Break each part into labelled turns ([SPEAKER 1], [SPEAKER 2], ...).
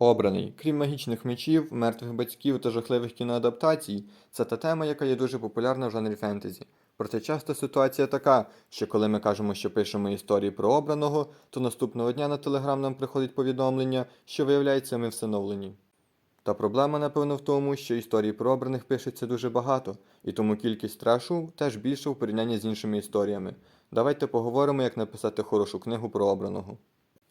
[SPEAKER 1] Обраний, крім магічних мечів, мертвих батьків та жахливих кіноадаптацій, це та тема, яка є дуже популярна в жанрі фентезі. Проте часто ситуація така, що коли ми кажемо, що пишемо історії про обраного, то наступного дня на телеграм нам приходить повідомлення, що виявляється ми всиновлені. Та проблема, напевно, в тому, що історій про обраних пишеться дуже багато, і тому кількість трешу теж більша в порівнянні з іншими історіями. Давайте поговоримо, як написати хорошу книгу про обраного.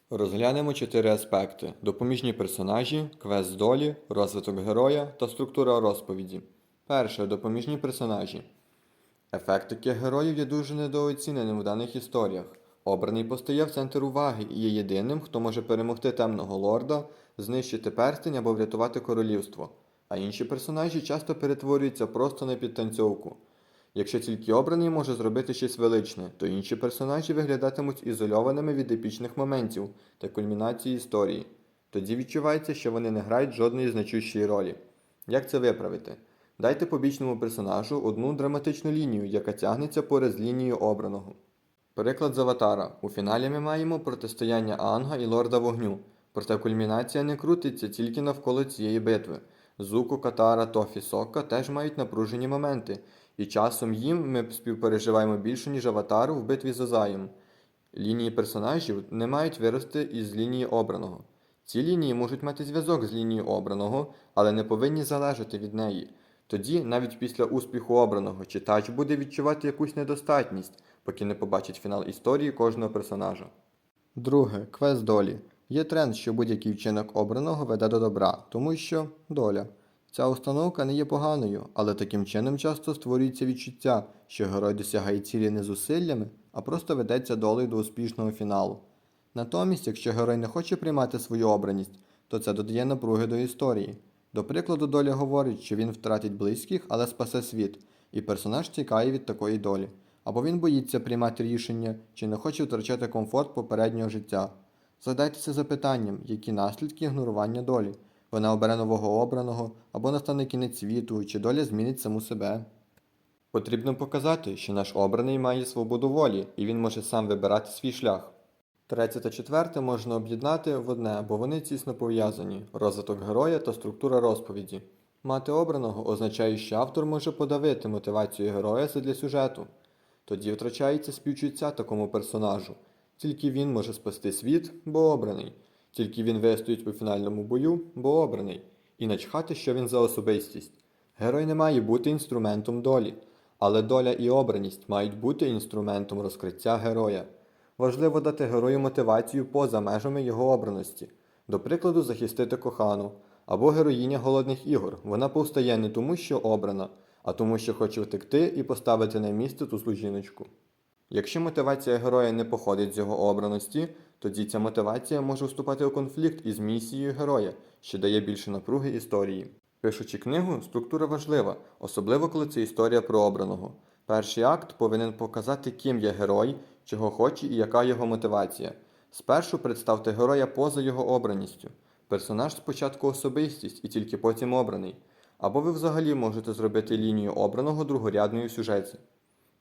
[SPEAKER 1] Розглянемо чотири аспекти: допоміжні персонажі, квест долі, розвиток героя та структура розповіді. Перше допоміжні персонажі. Ефект таких героїв є дуже недооціненим в даних історіях. Обраний постає в центр уваги і є єдиним, хто може перемогти темного лорда, знищити перстень або врятувати королівство. А інші персонажі часто перетворюються просто на підтанцьовку. Якщо тільки обраний може зробити щось величне, то інші персонажі виглядатимуть ізольованими від епічних моментів та кульмінації історії. Тоді відчувається, що вони не грають жодної значущої ролі. Як це виправити? Дайте побічному персонажу одну драматичну лінію, яка тягнеться поряд з лінією обраного. Приклад з Аватара. У фіналі ми маємо протистояння Анга і Лорда Вогню, проте кульмінація не крутиться тільки навколо цієї битви. Зуку, Катара, Тофі, Сокка теж мають напружені моменти, і часом їм ми співпереживаємо більше, ніж Аватару в битві з Озаєм. Лінії персонажів не мають вирости із лінії обраного. Ці лінії можуть мати зв'язок з лінією обраного, але не повинні залежати від неї. Тоді, навіть після успіху обраного, читач буде відчувати якусь недостатність, поки не побачить фінал історії кожного персонажа. Друге, квест долі. Є тренд, що будь-який вчинок обраного веде до добра, тому що доля. Ця установка не є поганою, але таким чином часто створюється відчуття, що герой досягає цілі не зусиллями, а просто ведеться долею до успішного фіналу. Натомість, якщо герой не хоче приймати свою обраність, то це додає напруги до історії. До прикладу, доля говорить, що він втратить близьких, але спасе світ, і персонаж тікає від такої долі. Або він боїться приймати рішення, чи не хоче втрачати комфорт попереднього життя. Задайтеся запитанням, які наслідки ігнорування долі. Вона обере нового обраного, або настане кінець світу, чи доля змінить саму себе. Потрібно показати, що наш обраний має свободу волі, і він може сам вибирати свій шлях. Третє та четверте можна об'єднати в одне, бо вони тісно пов'язані розвиток героя та структура розповіді. Мати обраного означає, що автор може подавити мотивацію героя задля сюжету. Тоді втрачається співчуття такому персонажу. Тільки він може спасти світ, бо обраний. Тільки він вистоїть у фінальному бою, бо обраний. І начхати, що він за особистість. Герой не має бути інструментом долі, але доля і обраність мають бути інструментом розкриття героя. Важливо дати герою мотивацію поза межами його обраності, до прикладу, захистити кохану, або героїня голодних ігор. Вона повстає не тому, що обрана, а тому, що хоче втекти і поставити на місце ту злу жіночку. Якщо мотивація героя не походить з його обраності, тоді ця мотивація може вступати у конфлікт із місією героя, що дає більше напруги історії. Пишучи книгу, структура важлива, особливо коли це історія про обраного. Перший акт повинен показати, ким є герой, чого хоче і яка його мотивація. Спершу представте героя поза його обраністю. Персонаж спочатку особистість і тільки потім обраний. Або ви взагалі можете зробити лінію обраного другорядною в сюжеті.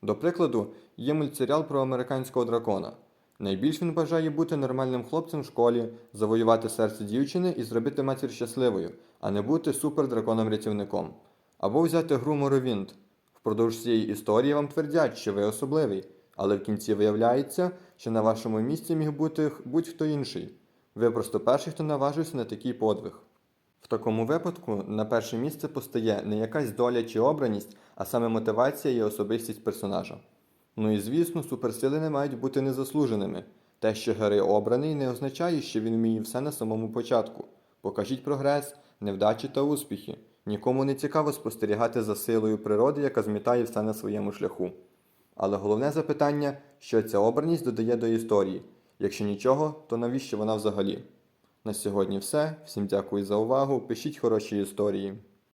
[SPEAKER 1] До прикладу, є мультсеріал про американського дракона. Найбільш він бажає бути нормальним хлопцем в школі, завоювати серце дівчини і зробити матір щасливою, а не бути супердраконом-рятівником. Або взяти гру Моровінт. Впродовж цієї історії вам твердять, що ви особливий, але в кінці виявляється, що на вашому місці міг бути будь-хто інший. Ви просто перший, хто наважився на такий подвиг. В такому випадку на перше місце постає не якась доля чи обраність, а саме мотивація і особистість персонажа. Ну і звісно, суперсили не мають бути незаслуженими. Те, що герой обраний, не означає, що він вміє все на самому початку. Покажіть прогрес, невдачі та успіхи. Нікому не цікаво спостерігати за силою природи, яка змітає все на своєму шляху. Але головне запитання, що ця обраність додає до історії. Якщо нічого, то навіщо вона взагалі? На сьогодні все. Всім дякую за увагу. Пишіть хороші історії.